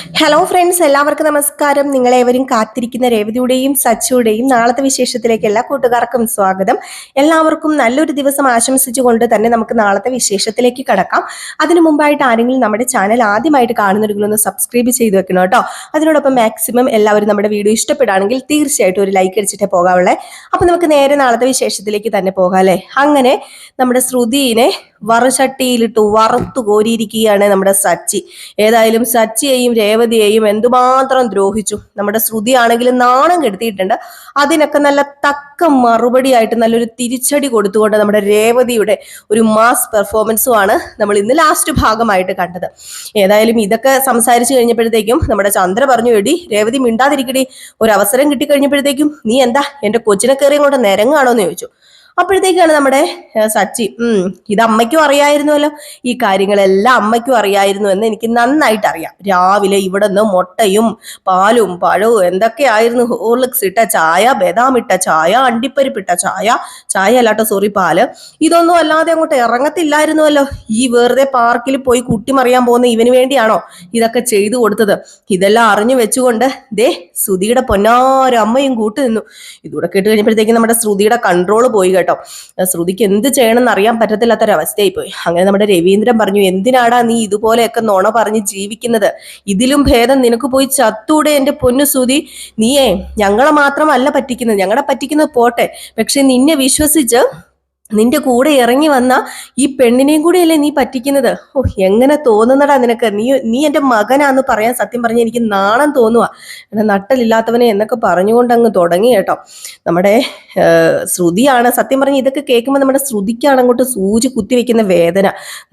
Hello friends എല്ലാവർക്കും നമസ്കാരം. നിങ്ങളേവരും കാത്തിരിക്കുന്ന രേവതിയുടെയും സച്ചുടെയും നാളത്തെ വിശേഷത്തിലേക്ക് എല്ലാ കൂട്ടുകാർക്കും സ്വാഗതം. എല്ലാവർക്കും നല്ലൊരു ദിവസം ആശംസിച്ചുകൊണ്ട് തന്നെ നമുക്ക് നാളത്തെ വിശേഷത്തിലേക്ക് കടക്കാം. അതിനു മുമ്പായിട്ട് ആരെങ്കിലും നമ്മുടെ ചാനൽ ആദ്യമായിട്ട് കാണുന്നുണ്ടെങ്കിൽ ഒന്ന് സബ്സ്ക്രൈബ് ചെയ്ത് വെക്കണം കേട്ടോ. അതിനോടൊപ്പം മാക്സിമം എല്ലാവരും നമ്മുടെ വീഡിയോ ഇഷ്ടപ്പെടുകയാണെങ്കിൽ തീർച്ചയായിട്ടും ഒരു ലൈക്ക് അടിച്ചിട്ടേ പോകാവുള്ളേ. അപ്പൊ നമുക്ക് നേരെ നാളത്തെ വിശേഷത്തിലേക്ക് തന്നെ പോകാം അല്ലേ? അങ്ങനെ നമ്മുടെ ശ്രുതിനെ വറചട്ടിയിലിട്ട് വറുത്തു കോരിയിരിക്കുകയാണ് നമ്മുടെ സച്ചി. ഏതായാലും സച്ചിയെയും രേവതിയെയും എന്തുമാത്രം ദ്രോഹിച്ചു. നമ്മുടെ ശ്രുതി ആണെങ്കിലും നാണം കെടുത്തിയിട്ടുണ്ട്. അതിനൊക്കെ നല്ല തക്ക മറുപടിയായിട്ട് നല്ലൊരു തിരിച്ചടി കൊടുത്തുകൊണ്ട് നമ്മുടെ രേവതിയുടെ ഒരു മാസ് പെർഫോമൻസും ആണ് നമ്മൾ ഇന്ന് ലാസ്റ്റ് ഭാഗമായിട്ട് കണ്ടത്. ഏതായാലും ഇതൊക്കെ സംസാരിച്ചു കഴിഞ്ഞപ്പോഴത്തേക്കും നമ്മുടെ ചന്ദ്ര പറഞ്ഞു എടി രേവതി മിണ്ടാതിരിക്കടി. ഒരു അവസരം കിട്ടിക്കഴിഞ്ഞപ്പോഴത്തേക്കും നീ എന്താ എന്റെ കൊച്ചിനെ കയറി കൊണ്ട് നിരങ്ങാണോ എന്ന് ചോദിച്ചു. അപ്പോഴത്തേക്കാണ് നമ്മുടെ സച്ചി ഉം ഇത് അമ്മയ്ക്കും അറിയായിരുന്നുവല്ലോ ഈ കാര്യങ്ങളെല്ലാം അമ്മയ്ക്കും അറിയായിരുന്നു എന്ന് എനിക്ക് നന്നായിട്ട് അറിയാം. രാവിലെ ഇവിടെ നിന്ന് മുട്ടയും പാലും പഴവും എന്തൊക്കെയായിരുന്നു ഹോർലിക്സ് ഇട്ട ചായ ബദാം ഇട്ട ചായ അണ്ടിപ്പരിപ്പിട്ട ചായ ചായ അല്ലാട്ടോ സോറി പാൽ. ഇതൊന്നും അല്ലാതെ അങ്ങോട്ട് ഇറങ്ങത്തില്ലായിരുന്നുവല്ലോ ഈ വെറുതെ പാർക്കിൽ പോയി കുട്ടി മറിയാൻ പോകുന്ന ഇവന് വേണ്ടിയാണോ ഇതൊക്കെ ചെയ്തു കൊടുത്തത്? ഇതെല്ലാം അറിഞ്ഞു വെച്ചുകൊണ്ട് ദേ ശ്രുതിയുടെ പൊന്നാരമ്മയും കൂട്ടു നിന്നു. ഇതൂടെ കേട്ട് കഴിഞ്ഞപ്പോഴത്തേക്കും നമ്മുടെ ശ്രുതിയുടെ കൺട്രോൾ പോയി കേട്ടോ. ശ്രുതിക്ക് എന്ത് ചെയ്യണമെന്ന് അറിയാൻ പറ്റത്തില്ലാത്തൊരവസ്ഥയായി പോയി അങ്ങനെ നമ്മുടെ രവീന്ദ്രൻ പറഞ്ഞു എന്തിനാടാ നീ ഇതുപോലെയൊക്കെ നുണ പറഞ്ഞ് ജീവിക്കുന്നത്? ഇതിലും ഭേദം നിനക്ക് പോയി ചത്തൂടെ എന്റെ പൊന്നു ശ്രുതി? നീയേ ഞങ്ങളെ മാത്രമല്ല പറ്റിക്കുന്നത്. ഞങ്ങളെ പറ്റിക്കുന്നത് പോട്ടെ. പക്ഷെ നിന്നെ വിശ്വസിച്ച് നിന്റെ കൂടെ ഇറങ്ങി വന്ന ഈ പെണ്ണിനെയും കൂടെയല്ലേ നീ പറ്റിക്കുന്നത്? ഓ എങ്ങനെ തോന്നുന്നടാ നിനക്ക്? നീ നീ എന്റെ മകനാന്ന് പറയാൻ സത്യം പറഞ്ഞ എനിക്ക് നാണം തോന്നുക എന്നെ നട്ടലില്ലാത്തവനെ എന്നൊക്കെ പറഞ്ഞുകൊണ്ട് അങ്ങ് തുടങ്ങി കേട്ടോ. നമ്മുടെ ശ്രുതിയാണ് സത്യം പറഞ്ഞ ഇതൊക്കെ കേൾക്കുമ്പോൾ നമ്മുടെ ശ്രുതിക്കാണ് അങ്ങോട്ട് സൂചി കുത്തി വെക്കുന്ന വേദന.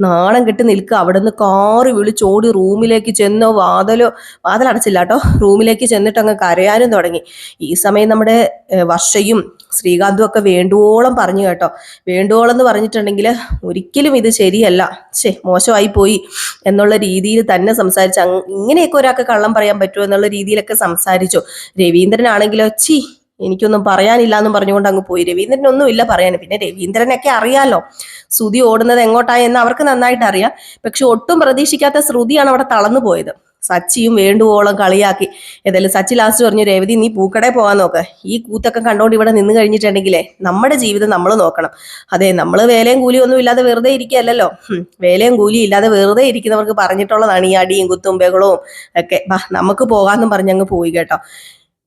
നാണം കെട്ടി നിൽക്കുക അവിടെ നിന്ന് കാറ് വിളിച്ചോടി റൂമിലേക്ക് ചെന്നോ വാതലോ വാതലടച്ചില്ല കേട്ടോ. റൂമിലേക്ക് ചെന്നിട്ട് അങ്ങ് കരയാനും തുടങ്ങി. ഈ സമയം നമ്മുടെ വർഷയും ശ്രീകാന്തും ഒക്കെ വേണ്ടുവോളം പറഞ്ഞു കേട്ടോ. വേണ്ടുവോളം എന്ന് പറഞ്ഞിട്ടുണ്ടെങ്കിൽ ഒരിക്കലും ഇത് ശരിയല്ല. ശേ മോശമായി പോയി എന്നുള്ള രീതിയിൽ തന്നെ സംസാരിച്ചു ഇങ്ങനെയൊക്കെ ഒരാൾക്ക് കള്ളം പറയാൻ പറ്റുമോ എന്നുള്ള രീതിയിലൊക്കെ സംസാരിച്ചു. രവീന്ദ്രനാണെങ്കിലോ ചി എനിക്കൊന്നും പറയാനില്ല എന്നും പറഞ്ഞുകൊണ്ട് അങ്ങ് പോയി. രവീന്ദ്രനൊന്നും ഇല്ല പറയാൻ. പിന്നെ രവീന്ദ്രനൊക്കെ അറിയാലോ. ശ്രുതി ഓടുന്നത് എങ്ങോട്ടായെന്ന് അവർക്ക് നന്നായിട്ട് അറിയാം. പക്ഷെ ഒട്ടും പ്രതീക്ഷിക്കാത്ത ശ്രുതിയാണ് അവിടെ തളർന്നു പോയത്. സച്ചിയും വേണ്ടുവോളം കളിയാക്കി. ഏതായാലും സച്ചി ലാസ്റ്റ് പറഞ്ഞു രേവതി നീ പൂക്കടയിൽ പോകാൻ നോക്ക്. ഈ കൂത്തൊക്കെ കണ്ടോണ്ട് ഇവിടെ നിന്ന് കഴിഞ്ഞിട്ടുണ്ടെങ്കിലേ നമ്മുടെ ജീവിതം നമ്മൾ നോക്കണം. അതെ നമ്മൾ വേലയും കൂലിയും ഒന്നും ഇല്ലാതെ വെറുതെ ഇരിക്കുകയല്ലോ വേലയും കൂലിയും ഇല്ലാതെ വെറുതെ ഇരിക്കുന്നവർക്ക് പറഞ്ഞിട്ടുള്ളതാണ് ഈ അടിയും കുത്തും ബഹളവും ഒക്കെ. ബാ നമുക്ക് പോകാമെന്നും പറഞ്ഞങ്ങ് പോയി കേട്ടോ.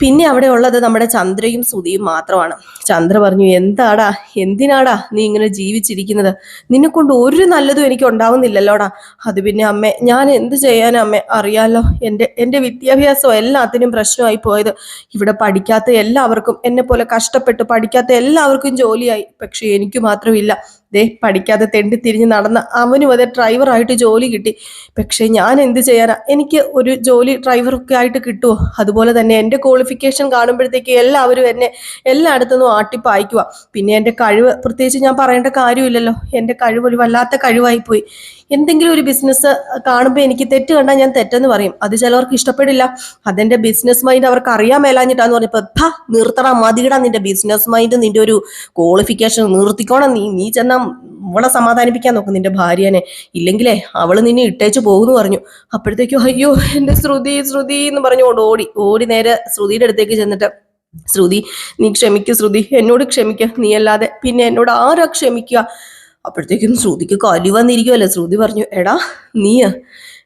പിന്നെ അവിടെ ഉള്ളത് നമ്മുടെ ചന്ദ്രയും സുതിയും മാത്രമാണ്. ചന്ദ്ര പറഞ്ഞു എന്താടാ എന്തിനാടാ നീ ഇങ്ങനെ ജീവിച്ചിരിക്കുന്നത്? നിന്നെ കൊണ്ട് ഒരു നല്ലതും എനിക്ക് ഉണ്ടാവുന്നില്ലല്ലോടാ. അത് പിന്നെ അമ്മേ ഞാൻ എന്ത് ചെയ്യാനാ അമ്മേ? അറിയാലോ എന്റെ എന്റെ വിദ്യാഭ്യാസം എല്ലാത്തിനും പ്രശ്നമായി പോയത്. ഇവിടെ പഠിക്കാത്ത എല്ലാവർക്കും എന്നെ പോലെ കഷ്ടപ്പെട്ട് പഠിക്കാത്ത എല്ലാവർക്കും ജോലിയായി. പക്ഷെ എനിക്ക് മാത്രമില്ല. ദേ പഠിക്കാതെ തെണ്ടി തിരിഞ്ഞ് നടന്ന അവനും അതെ ഡ്രൈവറായിട്ട് ജോലി കിട്ടി. പക്ഷെ ഞാൻ എന്ത് ചെയ്യാനാ? എനിക്ക് ഒരു ജോലി ഡ്രൈവറൊക്കെ ആയിട്ട് കിട്ടുമോ അതുപോലെ തന്നെ എന്റെ ക്വാളിഫിക്കേഷൻ കാണുമ്പോഴത്തേക്ക് എല്ലാവരും എന്നെ എല്ലായിടത്തുനിന്നും ആട്ടിപ്പായിക്കുക പിന്നെ എന്റെ കഴിവ് പ്രത്യേകിച്ച് ഞാൻ പറയേണ്ട കാര്യമില്ലല്ലോ. എന്റെ കഴിവ് ഒരു വല്ലാത്ത കഴിവായി പോയി എന്തെങ്കിലും ഒരു ബിസിനസ് കാണുമ്പോൾ എനിക്ക് തെറ്റ് കണ്ടാൽ ഞാൻ തെറ്റെന്ന് പറയും. അത് ചിലവർക്ക് ഇഷ്ടപ്പെടില്ല. അതെന്റെ ബിസിനസ് മൈൻഡ് അവർക്ക് അറിയാൻ മേലാഞ്ഞിട്ടാന്ന് പറഞ്ഞപ്പോ ധ നിർത്തണം മതിയിടാ നിന്റെ ബിസിനസ് മൈൻഡ് നിന്റെ ഒരു ക്വാളിഫിക്കേഷൻ നിർത്തിക്കോണം. നീ നീ ചെന്നാ അവളെ സമാധാനിപ്പിക്കാൻ നോക്കും നിന്റെ ഭാര്യനെ. ഇല്ലെങ്കിലേ അവൾ നിന്നെ ഇട്ടേച്ച് പോകുന്നു പറഞ്ഞു. അപ്പോഴത്തേക്കും അയ്യോ എന്റെ ശ്രുതി ശ്രുതി എന്ന് പറഞ്ഞുകൊണ്ട് ഓടി ഓടി നേരെ ശ്രുതിയുടെ അടുത്തേക്ക് ചെന്നിട്ട് ശ്രുതി നീ ക്ഷമിക്കൂ ശ്രുതി. എന്നോട് ക്ഷമിക്ക നീ അല്ലാതെ പിന്നെ എന്നോട് ആരാ ക്ഷമിക്കുക അപ്പോഴത്തേക്കും ശ്രുതിക്ക് കലി വന്നിരിക്കുമല്ലോ ശ്രുതി പറഞ്ഞു എടാ നീ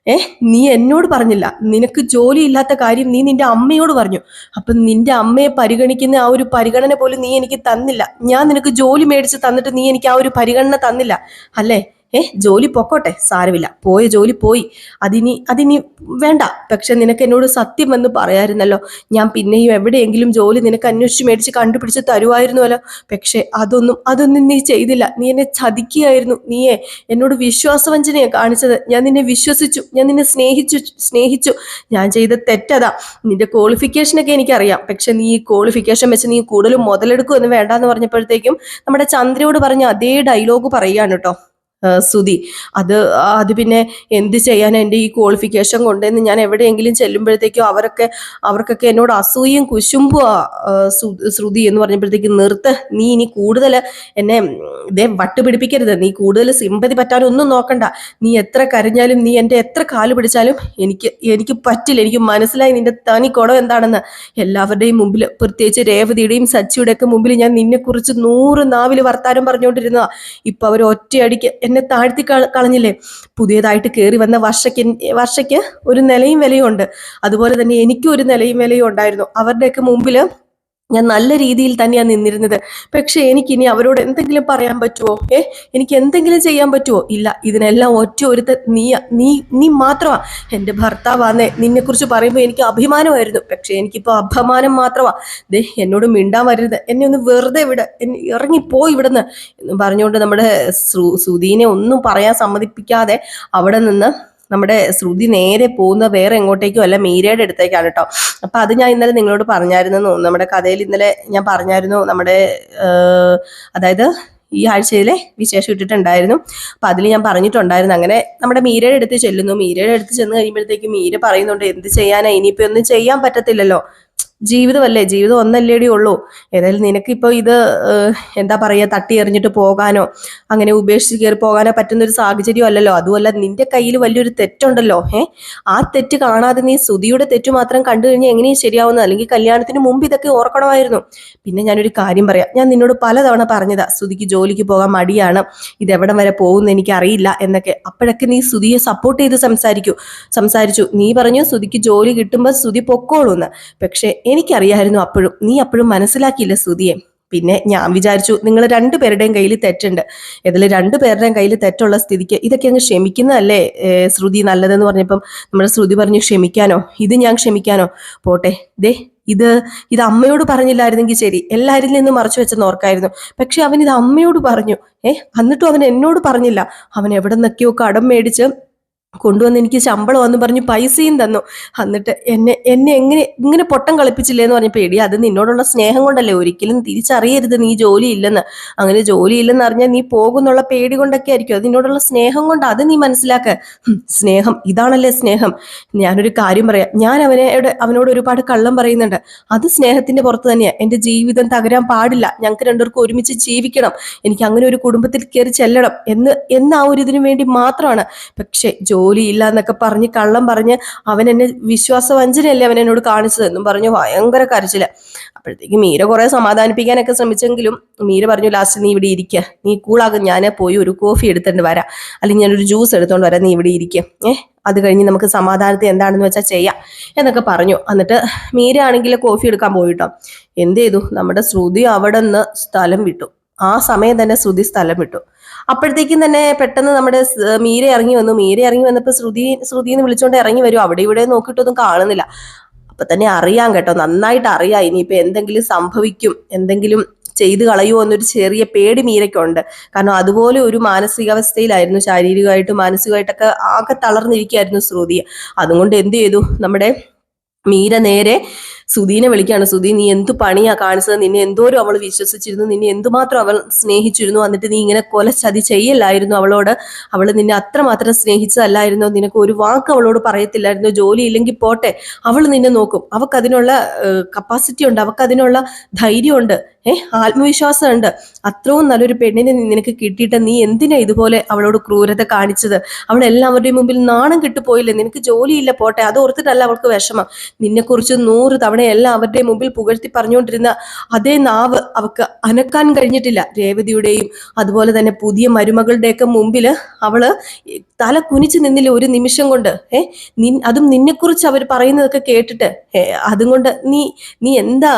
ഏ നീ എന്നോട് പറഞ്ഞില്ല. നിനക്ക് ജോലി ഇല്ലാത്ത കാര്യം നീ നിന്റെ അമ്മയോട് പറഞ്ഞു. അപ്പൊ നിന്റെ അമ്മയെ പരിഗണിക്കുന്ന ആ ഒരു പരിഗണന പോലും നീ എനിക്ക് തന്നില്ല. ഞാൻ നിനക്ക് ജോലി മേടിച്ച് തന്നിട്ട് നീ എനിക്ക് ആ ഒരു പരിഗണന തന്നില്ല. അല്ലേ? ഏ ജോലി പൊക്കോട്ടെ സാരമില്ല. പോയ ജോലി പോയി. അതിനി അതിനി വേണ്ട. പക്ഷെ നിനക്ക് എന്നോട് സത്യം എന്ന് പറയായിരുന്നല്ലോ. ഞാൻ പിന്നെയും എവിടെയെങ്കിലും ജോലി നിനക്ക് അന്വേഷിച്ച് മേടിച്ച് കണ്ടുപിടിച്ച് തരുമായിരുന്നുവല്ലോ പക്ഷെ അതൊന്നും അതൊന്നും നീ ചെയ്തില്ല. നീ എന്നെ ചതിക്കുകയായിരുന്നു. നീയെ എന്നോട് വിശ്വാസവഞ്ചനയെ കാണിച്ചത്. ഞാൻ നിന്നെ വിശ്വസിച്ചു. ഞാൻ നിന്നെ സ്നേഹിച്ചു സ്നേഹിച്ചു. ഞാൻ ചെയ്ത തെറ്റതാ. നിന്റെ ക്വാളിഫിക്കേഷനൊക്കെ എനിക്കറിയാം. പക്ഷെ നീ ഈ ക്വാളിഫിക്കേഷൻ വെച്ച് നീ കൂടുതലും മുതലെടുക്കുമെന്ന് വേണ്ടെന്ന് പറഞ്ഞപ്പോഴത്തേക്കും നമ്മുടെ ചന്ദ്രയോട് പറഞ്ഞ അതേ ഡയലോഗ് പറയുകയാണ് കേട്ടോ. സുധി അത് അത് പിന്നെ എന്ത് ചെയ്യാൻ എന്റെ ഈ ക്വാളിഫിക്കേഷൻ കൊണ്ടുവന്ന് ഞാൻ എവിടെയെങ്കിലും ചെല്ലുമ്പോഴത്തേക്കും അവരൊക്കെ അവർക്കൊക്കെ എന്നോട് അസൂയും കുശുമ്പും ശ്രുതി എന്ന് പറഞ്ഞപ്പോഴത്തേക്ക് നിർത്ത്. നീ ഇനി കൂടുതൽ എന്നെ ഇതേ വട്ടുപിടിപ്പിക്കരുത് നീ കൂടുതൽ സിമ്പതി പറ്റാനൊന്നും നോക്കണ്ട. നീ എത്ര കരഞ്ഞാലും നീ എന്റെ എത്ര കാൽ പിടിച്ചാലും എനിക്ക് എനിക്ക് പറ്റില്ല. എനിക്ക് മനസ്സിലായി നിന്റെ തനി കുടം എന്താണെന്ന്. എല്ലാവരുടെയും മുമ്പിൽ പ്രത്യേകിച്ച് രേവതിയുടെയും സച്ചിയുടെയൊക്കെ മുമ്പിൽ ഞാൻ നിന്നെക്കുറിച്ച് നൂറ് നാവിൽ വർത്താനം പറഞ്ഞുകൊണ്ടിരുന്നതാ. ഇപ്പൊ അവർ ഒറ്റയടിക്ക് എന്നെ താഴ്ത്തി കള- കളഞ്ഞില്ലേ? പുതിയതായിട്ട് കയറി വന്ന വർഷയ്ക്ക് വർഷയ്ക്ക് ഒരു നിലയും വിലയും ഉണ്ട് അതുപോലെ തന്നെ എനിക്കും ഒരു നിലയും വിലയും ഉണ്ടായിരുന്നു അവരുടെയൊക്കെ മുമ്പിൽ ഞാൻ നല്ല രീതിയിൽ തന്നെയാണ് നിന്നിരുന്നത്. പക്ഷെ എനിക്കിനി അവരോട് എന്തെങ്കിലും പറയാൻ പറ്റുമോ ഏ? എനിക്ക് എന്തെങ്കിലും ചെയ്യാൻ പറ്റുമോ ഇല്ല ഇതിനെല്ലാം ഒറ്റ ഒരുത്ത നീ നീ നീ മാത്രമാ. എന്റെ ഭർത്താവാന്നേ നിന്നെക്കുറിച്ച് പറയുമ്പോൾ എനിക്ക് അഭിമാനമായിരുന്നു. പക്ഷെ എനിക്കിപ്പോൾ അപമാനം മാത്രമാ. ദേ എന്നോട് മിണ്ടാൻ വരരുത്. എന്നെ ഒന്ന് വെറുതെ ഇവിടെ ഇറങ്ങിപ്പോ ഇവിടുന്ന് എന്ന് പറഞ്ഞുകൊണ്ട് നമ്മുടെ ശ്രു- ശ്രുതിനെ ഒന്നും പറയാൻ സമ്മതിപ്പിക്കാതെ അവിടെ നിന്ന് നമ്മുടെ ശ്രുതി നേരെ പോകുന്ന വേറെ എങ്ങോട്ടേക്കും അല്ല മീരയുടെ അടുത്തേക്കാണ് കേട്ടോ. അപ്പൊ അത് ഞാൻ ഇന്നലെ നിങ്ങളോട് പറഞ്ഞായിരുന്നു നമ്മുടെ കഥയിൽ ഇന്നലെ ഞാൻ പറഞ്ഞായിരുന്നു നമ്മുടെ അതായത് ഈ ആഴ്ചയിലെ വിശേഷം ഇട്ടിട്ടുണ്ടായിരുന്നു. അപ്പൊ അതിൽ ഞാൻ പറഞ്ഞിട്ടുണ്ടായിരുന്നു. അങ്ങനെ നമ്മുടെ മീരയുടെ അടുത്ത് ചെല്ലുന്നു. മീരയുടെ അടുത്ത് ചെന്ന് കഴിയുമ്പോഴത്തേക്ക് മീര പറയുന്നുണ്ട് എന്ത് ചെയ്യാനാ? ഇനിയിപ്പോ ഒന്നും ചെയ്യാൻ പറ്റത്തില്ലല്ലോ. ജീവിതമല്ലേ? ജീവിതം ഒന്നല്ലേടി ഉള്ളൂ. ഏതായാലും നിനക്കിപ്പോൾ ഇത് എന്താ പറയുക തട്ടി എറിഞ്ഞിട്ട് പോകാനോ അങ്ങനെ ഉപേക്ഷിച്ച് കയറി പോകാനോ പറ്റുന്ന ഒരു സാഹചര്യം അല്ലല്ലോ. അതുമല്ല നിന്റെ കയ്യിൽ വലിയൊരു തെറ്റുണ്ടല്ലോ. ഏ? ആ തെറ്റ് കാണാതെ നീ സുതിയുടെ തെറ്റ് മാത്രം കണ്ടു കഴിഞ്ഞാൽ എങ്ങനെയും ശരിയാവുന്നത്? അല്ലെങ്കിൽ കല്യാണത്തിന് മുമ്പ് ഇതൊക്കെ ഓർക്കണമായിരുന്നു. പിന്നെ ഞാനൊരു കാര്യം പറയാം. ഞാൻ നിന്നോട് പലതവണ പറഞ്ഞതാ സുതിക്ക് ജോലിക്ക് പോകാൻ മടിയാണ്. ഇത് എവിടം വരെ പോകുമെന്ന് എനിക്ക് അറിയില്ല എന്നൊക്കെ. അപ്പോഴൊക്കെ നീ സുതിയെ സപ്പോർട്ട് ചെയ്ത് സംസാരിക്കൂ. സംസാരിച്ചു. നീ പറഞ്ഞു സുതിക്ക് ജോലി കിട്ടുമ്പോൾ സുതി പൊക്കോളൂന്ന്. പക്ഷെ എനിക്കറിയായിരുന്നു അപ്പോഴും. നീ അപ്പോഴും മനസ്സിലാക്കിയില്ല സുതിയെ പിന്നെ ഞാൻ വിചാരിച്ചു നിങ്ങൾ രണ്ടുപേരുടെയും കയ്യിൽ തെറ്റുണ്ട്. ഇതിൽ രണ്ടുപേരുടെയും കയ്യിൽ തെറ്റുള്ള സ്ഥിതിക്ക് ഇതൊക്കെ അങ്ങ് ക്ഷമിക്കുന്നതല്ലേ? ശ്രുതി നല്ലതെന്ന് പറഞ്ഞപ്പം നമ്മുടെ ശ്രുതി പറഞ്ഞു ക്ഷമിക്കാനോ? ഇത് ഞാൻ ക്ഷമിക്കാനോ? പോട്ടെ. ദേ ഇത് ഇത് അമ്മയോട് പറഞ്ഞില്ലായിരുന്നെങ്കിൽ ശരി. എല്ലാവരിൽ നിന്നും മറച്ചു വെച്ചെന്ന് ഓർക്കായിരുന്നു. പക്ഷെ അവൻ ഇത് അമ്മയോട് പറഞ്ഞു. ഏഹ് എന്നിട്ടും അവൻ എന്നോട് പറഞ്ഞില്ല. അവൻ എവിടെ നിന്നൊക്കെയോ കടം മേടിച്ച് കൊണ്ടുവന്ന് എനിക്ക് ശമ്പളം എന്ന് പറഞ്ഞ് പൈസയും തന്നു. എന്നിട്ട് എന്നെ എന്നെ എങ്ങനെ ഇങ്ങനെ പൊട്ടം കളിപ്പിച്ചില്ലേ എന്ന് പറഞ്ഞപ്പോൾ എടി അത് നിന്നോടുള്ള സ്നേഹം കൊണ്ടല്ലേ ഒരിക്കലും തിരിച്ചറിയരുത് നീ ജോലി ഇല്ലെന്ന്. അങ്ങനെ ജോലി ഇല്ലെന്ന് അറിഞ്ഞാൽ നീ പോകുന്നുള്ള പേടി കൊണ്ടൊക്കെ ആയിരിക്കും. അത് നിന്നോടുള്ള സ്നേഹം കൊണ്ട് അത് നീ മനസ്സിലാക്ക. സ്നേഹം. ഇതാണല്ലേ സ്നേഹം. ഞാനൊരു കാര്യം പറയാം. ഞാൻ അവനെ അവനോട് ഒരുപാട് കള്ളം പറയുന്നുണ്ട്. അത് സ്നേഹത്തിന്റെ പുറത്ത് തന്നെയാണ് എന്റെ ജീവിതം തകരാൻ പാടില്ല. ഞങ്ങൾക്ക് രണ്ടുപേർക്കും ഒരുമിച്ച് ജീവിക്കണം. എനിക്ക് അങ്ങനെ ഒരു കുടുംബത്തിൽ കയറി ചെല്ലണം എന്ന് എന്ന ആ ഒരു ഇതിനു വേണ്ടി മാത്രമാണ്. പക്ഷെ ജോലിയില്ല എന്നൊക്കെ പറഞ്ഞ് കള്ളം പറഞ്ഞ് അവൻ എന്നെ വിശ്വാസവഞ്ചനയല്ലേ അവൻ എന്നോട് കാണിച്ചത് എന്നും പറഞ്ഞു ഭയങ്കര കരച്ചില. അപ്പോഴത്തേക്ക് മീര കുറെ സമാധാനിപ്പിക്കാനൊക്കെ ശ്രമിച്ചെങ്കിലും മീര പറഞ്ഞു ലാസ്റ്റ് നീ ഇവിടെ ഇരിക്കുക നീ കൂളാകും ഞാൻ പോയി ഒരു കോഫി എടുത്തോണ്ട് വരാം. അല്ലെങ്കിൽ ഞാനൊരു ജ്യൂസ് എടുത്തോണ്ട് വരാം. നീ ഇവിടെ ഇരിക്കുക ഏഹ് അത് കഴിഞ്ഞ് നമുക്ക് സമാധാനത്തെ എന്താണെന്ന് വെച്ചാൽ ചെയ്യാം. എന്നൊക്കെ പറഞ്ഞു. എന്നിട്ട് മീര ആണെങ്കിൽ കോഫി എടുക്കാൻ പോയിട്ടോ. എന്ത് ചെയ്തു? നമ്മുടെ ശ്രുതി അവിടെ നിന്ന് സ്ഥലം വിട്ടു. ആ സമയം തന്നെ ശ്രുതി സ്ഥലം വിട്ടു. അപ്പോഴത്തേക്കും തന്നെ പെട്ടെന്ന് നമ്മുടെ മീര ഇറങ്ങി വന്നു. മീര ഇറങ്ങി വന്നപ്പോൾ ശ്രുതി ശ്രുതി എന്ന് വിളിച്ചുകൊണ്ട് ഇറങ്ങി വരും. അവിടെ ഇവിടെ നോക്കിയിട്ടൊന്നും കാണുന്നില്ല. അപ്പൊ തന്നെ അറിയാം കേട്ടോ. നന്നായിട്ട് അറിയാം. ഇനിയിപ്പോ എന്തെങ്കിലും സംഭവിക്കും എന്തെങ്കിലും ചെയ്തു കളയുമോ എന്നൊരു ചെറിയ പേടി മീരയ്ക്കുണ്ട്. കാരണം അതുപോലെ ഒരു മാനസികാവസ്ഥയിലായിരുന്നു. ശാരീരികമായിട്ടും മാനസികമായിട്ടൊക്കെ ആകെ തളർന്നിരിക്കുകയായിരുന്നു ശ്രുതി. അതുകൊണ്ട് എന്ത് ചെയ്തു? നമ്മുടെ മീര നേരെ സുധീനെ വിളിക്കുകയാണ്. സുധീ നീ എന്ത് പണിയാ കാണിച്ചത്? നിന്നെ എന്തോരും അവൾ വിശ്വസിച്ചിരുന്നു? നിന്നെ എന്തുമാത്രം അവൾ സ്നേഹിച്ചിരുന്നു? എന്നിട്ട് നീ ഇങ്ങനെ കൊല ചതി ചെയ്യല്ലായിരുന്നു അവളോട്? അവൾ നിന്നെ അത്രമാത്രം സ്നേഹിച്ചതല്ലായിരുന്നു? നിനക്ക് ഒരു വാക്ക് അവളോട് പറയത്തില്ലായിരുന്നു? ജോലി ഇല്ലെങ്കിൽ പോട്ടെ. അവൾ നിന്നെ നോക്കും. അവൾക്ക് അതിനുള്ള കപ്പാസിറ്റി ഉണ്ട്. അവൾക്ക് അതിനുള്ള ധൈര്യമുണ്ട്. ഏഹ് ആത്മവിശ്വാസമുണ്ട്. അത്രയും നല്ലൊരു പെണ്ണിനെ നിനക്ക് കിട്ടിയിട്ട് നീ എന്തിനാ ഇതുപോലെ അവളോട് ക്രൂരത കാണിച്ചത്? അവൾ എല്ലാവരുടെയും മുമ്പിൽ നാണം കിട്ടുപോയില്ലേ? നിനക്ക് ജോലിയില്ല പോട്ടെ. അത് ഓർത്തിട്ടല്ല അവൾക്ക് വിഷമം. നിന്നെക്കുറിച്ച് നൂറ് തവണ എല്ലാവരുടെയും മുമ്പിൽ പുകഴ്ത്തി പറഞ്ഞുകൊണ്ടിരുന്ന അതേ നാവ് അവൾക്ക് അനക്കാൻ കഴിഞ്ഞിട്ടില്ല. രേവതിയുടെയും അതുപോലെ തന്നെ പുതിയ മരുമകളുടെയൊക്കെ മുമ്പിൽ അവൾ തല കുനിച്ച് നിന്നില്ല ഒരു നിമിഷം കൊണ്ട്? ഏഹ് നിൻ അതും നിന്നെക്കുറിച്ച് അവർ പറയുന്നതൊക്കെ കേട്ടിട്ട് അതും കൊണ്ട് നീ നീ എന്താ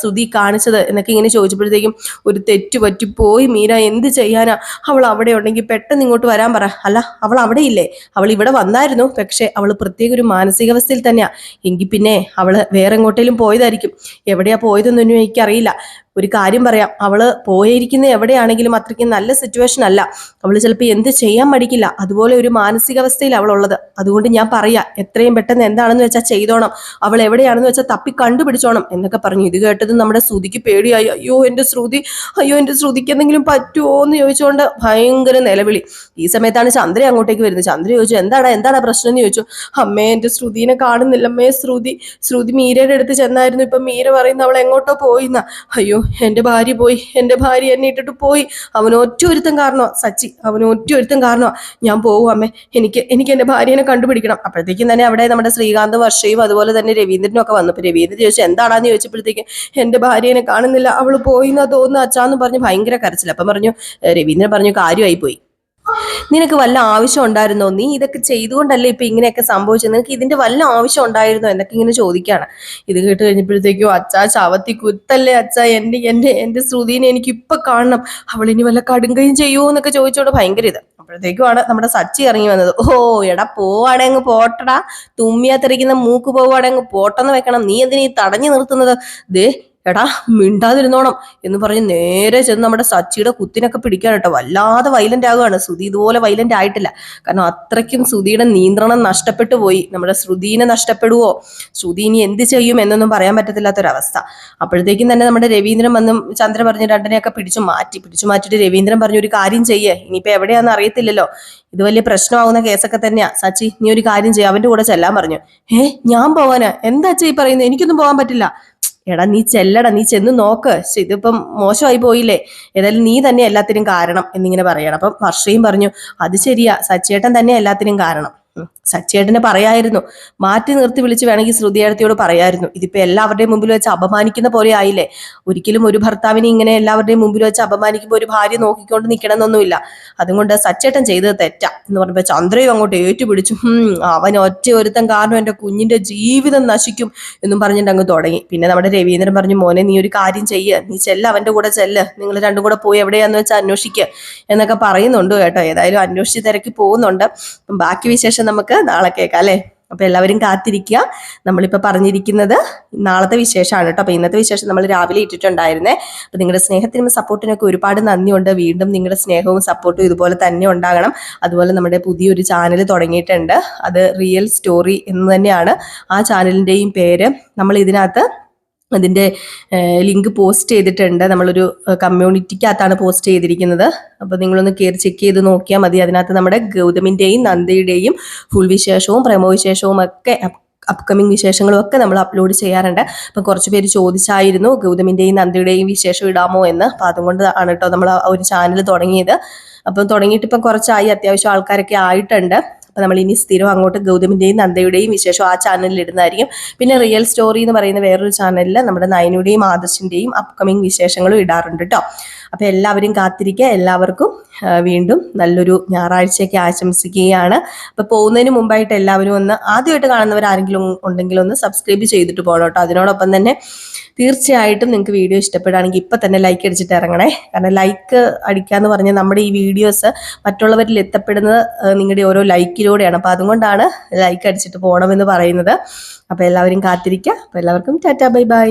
ശ്രുതി കാണിച്ചത്? എന്നൊക്കെ ഇങ്ങനെ ചോദിച്ചപ്പോഴത്തേക്കും ഒരു തെറ്റ് പറ്റിപ്പോയി. മീര എന്ത് ചെയ്യാനാ? അവൾ അവിടെ ഉണ്ടെങ്കിൽ പെട്ടെന്ന് ഇങ്ങോട്ട് വരാൻ പറ. അല്ല അവൾ അവിടെ ഇല്ലേ അവൾ ഇവിടെ വന്നായിരുന്നു. പക്ഷെ അവൾ പ്രത്യേക ഒരു മാനസികാവസ്ഥയിൽ തന്നെയാ. എങ്കിൽ പിന്നെ അവൾ വേറെ എങ്ങോട്ടേലും പോയതായിരിക്കും. എവിടെയാ പോയതെന്നൊന്നും എനിക്കറിയില്ല. ഒരു കാര്യം പറയാം. അവൾ പോയിരിക്കുന്ന എവിടെയാണെങ്കിലും അത്രയ്ക്ക് നല്ല സിറ്റുവേഷൻ അല്ല. അവൾ ചിലപ്പോൾ എന്ത് ചെയ്യാൻ മടിക്കില്ല. അതുപോലെ ഒരു മാനസികാവസ്ഥയിൽ അവളുള്ളത്. അതുകൊണ്ട് ഞാൻ പറയാം എത്രയും പെട്ടെന്ന് എന്താണെന്ന് വെച്ചാൽ ചെയ്തോണം. അവൾ എവിടെയാണെന്ന് വെച്ചാൽ തപ്പി കണ്ടുപിടിച്ചോണം എന്നൊക്കെ പറഞ്ഞു. ഇത് കേട്ടത് നമ്മുടെ ശ്രുതിക്ക് പേടിയായി. അയ്യോ എന്റെ ശ്രുതി അയ്യോ എന്റെ ശ്രുതിക്ക് എന്തെങ്കിലും പറ്റുമോ എന്ന് ചോദിച്ചുകൊണ്ട് ഭയങ്കര നിലവിളി. ഈ സമയത്താണ് ചന്ദ്ര അങ്ങോട്ടേക്ക് വരുന്നത്. ചന്ദ്ര ചോദിച്ചു എന്താടാ എന്താണ് പ്രശ്നം? എന്ന് ചോദിച്ചു അമ്മേ എന്റെ ശ്രുതിനെ കാണുന്നില്ല അമ്മേ ശ്രുതി ശ്രുതി മീരയുടെ അടുത്ത് ചെന്നായിരുന്നു. ഇപ്പം മീര പറയുന്ന അവൾ എങ്ങോട്ടോ പോയിന്ന. അയ്യോ എന്റെ ഭാര്യ പോയി എന്റെ ഭാര്യ എന്നെ ഇട്ടിട്ട് പോയി. അവൻ ഒറ്റ ഒരുത്തം കാരണോ സച്ചി. അവൻ ഒറ്റ ഒരുത്തം കാരണോ ഞാൻ പോകും അമ്മേ. എനിക്ക് എനിക്ക് എന്റെ ഭാര്യനെ കണ്ടുപിടിക്കണം. അപ്പോഴത്തേക്കും തന്നെ അവിടെ നമ്മുടെ ശ്രീകാന്ത് വർഷയും അതുപോലെ തന്നെ രവീന്ദ്രനും ഒക്കെ വന്നു. അപ്പോൾ രവീന്ദ്രൻ ചോദിച്ചു എന്താണെന്ന് ചോദിച്ചപ്പോഴത്തേക്ക് എന്റെ ഭാര്യനെ കാണുന്നില്ല. അവൾ പോയി എന്നാ തോന്നുന്നു അച്ഛാന്ന് പറഞ്ഞ് ഭയങ്കര കരച്ചിൽ അപ്പം പറഞ്ഞു രവീന്ദ്രൻ പറഞ്ഞു കാര്യമായി പോയി നിനക്ക് വല്ല ആവശ്യം ഉണ്ടായിരുന്നോ? നീ ഇതൊക്കെ ചെയ്തുകൊണ്ടല്ലേ ഇപ്പൊ ഇങ്ങനെയൊക്കെ സംഭവിച്ചത്? നിനക്ക് ഇതിന്റെ വല്ല ആവശ്യം ഉണ്ടായിരുന്നോ? എന്നൊക്കെ ഇങ്ങനെ ചോദിക്കാണ്. ഇത് കേട്ട് കഴിഞ്ഞപ്പോഴത്തേക്കും അച്ഛാ ചവത്തി കുത്തല്ലേ അച്ഛാ? എന്റെ എന്റെ എന്റെ ശ്രുതിനെ എനിക്ക് ഇപ്പൊ കാണണം. അവൾ ഇനി വല്ല കടുങ്കയും ചെയ്യുമോ എന്നൊക്കെ ചോദിച്ചോണ്ട് ഭയങ്കര ഇത്. അപ്പോഴത്തേക്കുമാണ് നമ്മുടെ സച്ചി ഇറങ്ങി വന്നത്. ഓ എടാ പോവാടെ അങ്ങ് പോട്ടടാ. തുമ്മിയാത്തിരിക്കുന്ന മൂക്ക് പോവാടെ അങ്ങ് പോട്ടെന്ന് വെക്കണം. നീ എന്തിനീ തടഞ്ഞു നിർത്തുന്നത്? ദേ എടാ മിണ്ടാതിരുന്നോണം എന്ന് പറഞ്ഞ് നേരെ ചെന്ന് നമ്മുടെ സച്ചിയുടെ കുത്തിനൊക്കെ പിടിക്കാൻ കേട്ടോ. വല്ലാതെ വൈലന്റ് ആകുകയാണ്. ശ്രുതി ഇതുപോലെ വൈലന്റ് ആയിട്ടില്ല. കാരണം അത്രയ്ക്കും ശ്രുതിയുടെ നിയന്ത്രണം നഷ്ടപ്പെട്ടു പോയി. നമ്മുടെ ശ്രുതിനെ നഷ്ടപ്പെടുവോ? ശ്രുതി ഇനി എന്ത് ചെയ്യും എന്നൊന്നും പറയാൻ പറ്റത്തില്ലാത്തൊരവസ്ഥ. അപ്പോഴത്തേക്കും തന്നെ നമ്മുടെ രവീന്ദ്രൻ വന്നും ചന്ദ്രൻ പറഞ്ഞ് രണ്ടിനെയൊക്കെ പിടിച്ചു മാറ്റി പിടിച്ചു മാറ്റിയിട്ട് രവീന്ദ്രൻ പറഞ്ഞു ഒരു കാര്യം ചെയ്യേ. ഇനിയിപ്പോ എവിടെയാണെന്ന് അറിയത്തില്ലല്ലോ. ഇത് വലിയ പ്രശ്നമാകുന്ന കേസൊക്കെ തന്നെയാ. സച്ചി നീ ഒരു കാര്യം ചെയ്യ. അവന്റെ കൂടെ ചെല്ലാൻ പറഞ്ഞു. ഏ ഞാൻ പോവാനാ? എന്താ ഈ പറയുന്നത് എനിക്കൊന്നും പോകാൻ പറ്റില്ല. എടാ നീ ചെല്ലടാ നീ ചെന്ന് നോക്ക്. ഇതിപ്പം മോശമായി പോയില്ലേ. ഏതായാലും നീ തന്നെ എല്ലാത്തിനും കാരണം എന്നിങ്ങനെ പറയണം. അപ്പം വർഷയും പറഞ്ഞു അത് ശരിയാ സച്ചേട്ടൻ തന്നെ എല്ലാത്തിനും കാരണം. സച്ചേട്ടന് പറയായിരുന്നു മാറ്റി നിർത്തി വിളിച്ച് വേണമെങ്കിൽ ശ്രുതിയേടത്തിയോട് പറയായിരുന്നു. ഇതിപ്പോ എല്ലാവരുടെയും മുമ്പിൽ വെച്ച് അപമാനിക്കുന്ന പോലെ ആയില്ലേ. ഒരിക്കലും ഒരു ഭർത്താവിനെ ഇങ്ങനെ എല്ലാവരുടെയും മുമ്പിൽ വെച്ച് അപമാനിക്കുമ്പോൾ ഒരു ഭാര്യ നോക്കിക്കൊണ്ട് നിൽക്കണമെന്നൊന്നുമില്ല അതുകൊണ്ട് സച്ചേട്ടൻ ചെയ്തത് തെറ്റാ. എന്ന് പറഞ്ഞപ്പോ ചന്ദ്രയും അങ്ങോട്ട് ഏറ്റുപിടിച്ചു. അവൻ ഒറ്റ ഒരുത്തൻ കാരണം എന്റെ കുഞ്ഞിന്റെ ജീവിതം നശിക്കും എന്നും പറഞ്ഞിട്ട് അങ്ങ് തുടങ്ങി. പിന്നെ നമ്മുടെ രവീന്ദ്രൻ പറഞ്ഞു മോനെ നീ ഒരു കാര്യം ചെയ്യ്. നീ ചെല്ല അവന്റെ കൂടെ ചെല്ല്. നിങ്ങൾ രണ്ടും കൂടെ പോയി എവിടെയാന്ന് വെച്ചാൽ അന്വേഷിക്കുക എന്നൊക്കെ പറയുന്നുണ്ട് കേട്ടോ. ഏതായാലും അന്വേഷിച്ച് തിരക്കി പോകുന്നുണ്ട്. ബാക്കി വിശേഷം നമുക്ക് നാളെ കേൾക്കാം അല്ലേ? അപ്പൊ എല്ലാവരും കാത്തിരിക്കുക. നമ്മളിപ്പോൾ പറഞ്ഞിരിക്കുന്നത് നാളത്തെ വിശേഷമാണ് കേട്ടോ. അപ്പൊ ഇന്നത്തെ വിശേഷം നമ്മൾ രാവിലെ ഇട്ടിട്ടുണ്ടായിരുന്നേ. അപ്പൊ നിങ്ങളുടെ സ്നേഹത്തിനും സപ്പോർട്ടിനൊക്കെ ഒരുപാട് നന്ദിയുണ്ട്. വീണ്ടും നിങ്ങളുടെ സ്നേഹവും സപ്പോർട്ടും ഇതുപോലെ തന്നെ ഉണ്ടാകണം. അതുപോലെ നമ്മുടെ പുതിയൊരു ചാനൽ തുടങ്ങിയിട്ടുണ്ട്. അത് റിയൽ സ്റ്റോറി എന്ന് തന്നെയാണ്. ആ ചാനലിന്റെയും പേര്. നമ്മൾ ഇതിനകത്ത് അതിന്റെ ലിങ്ക് പോസ്റ്റ് ചെയ്തിട്ടുണ്ട്. നമ്മളൊരു കമ്മ്യൂണിറ്റിക്കകത്താണ് പോസ്റ്റ് ചെയ്തിരിക്കുന്നത്. അപ്പോൾ നിങ്ങളൊന്ന് കയറി ചെക്ക് ചെയ്ത് നോക്കിയാൽ മതി. അതിനകത്ത് നമ്മുടെ ഗൗതമിന്റെയും നന്ദിയുടെയും ഫുൾ വിശേഷവും പ്രമോ വിശേഷവും ഒക്കെ അപ്കമിങ് വിശേഷങ്ങളും ഒക്കെ നമ്മൾ അപ്ലോഡ് ചെയ്യാറുണ്ട്. അപ്പം കുറച്ച് പേര് ചോദിച്ചായിരുന്നു ഗൗതമിന്റെയും നന്ദിയുടെയും വിശേഷം ഇടാമോ എന്ന്. അപ്പം അതുകൊണ്ട് ആണ് കേട്ടോ നമ്മൾ ഒരു ചാനൽ തുടങ്ങിയത്. അപ്പം തുടങ്ങിയിട്ട് ഇപ്പം കുറച്ചായി. അത്യാവശ്യം ആൾക്കാരൊക്കെ ആയിട്ടുണ്ട്. അപ്പം നമ്മൾ ഇനി സ്ഥിരം അങ്ങോട്ട് ഗൗതമിന്റെയും നന്ദയുടെയും വിശേഷം ആ ചാനലിൽ ഇടുന്നതായിരിക്കും. പിന്നെ റിയൽ സ്റ്റോറി എന്ന് പറയുന്ന വേറൊരു ചാനലിൽ നമ്മുടെ നയനുടേയും ആദർശിന്റെയും അപ്കമിങ് വിശേഷങ്ങളും ഇടാറുണ്ട് കേട്ടോ അപ്പോൾ എല്ലാവരും കാത്തിരിക്കുക എല്ലാവർക്കും വീണ്ടും നല്ലൊരു ഞായറാഴ്ചയൊക്കെ ആശംസിക്കുകയാണ്. അപ്പോൾ പോകുന്നതിന് മുമ്പായിട്ട് എല്ലാവരും ഒന്ന് ആദ്യമായിട്ട് കാണുന്നവർ ആരെങ്കിലും ഉണ്ടെങ്കിൽ ഒന്ന് സബ്സ്ക്രൈബ് ചെയ്തിട്ട് പോകണം കേട്ടോ. അതിനോടൊപ്പം തന്നെ തീർച്ചയായിട്ടും നിങ്ങൾക്ക് വീഡിയോ ഇഷ്ടപ്പെടുകയാണെങ്കിൽ ഇപ്പം തന്നെ ലൈക്ക് അടിച്ചിട്ട് ഇറങ്ങണേ. കാരണം ലൈക്ക് അടിക്കുക അടിക്കാന്ന് പറഞ്ഞാൽ നമ്മുടെ ഈ വീഡിയോസ് മറ്റുള്ളവരിൽ എത്തപ്പെടുന്നത് നിങ്ങളുടെ ഓരോ ലൈക്കിലൂടെയാണ് അപ്പോൾ അതുകൊണ്ടാണ് ലൈക്ക് അടിച്ചിട്ട് പോകണമെന്ന് പറയുന്നത്. അപ്പോൾ എല്ലാവരും കാത്തിരിക്കുക അപ്പോൾ എല്ലാവർക്കും ടാറ്റാ ബൈ ബൈ.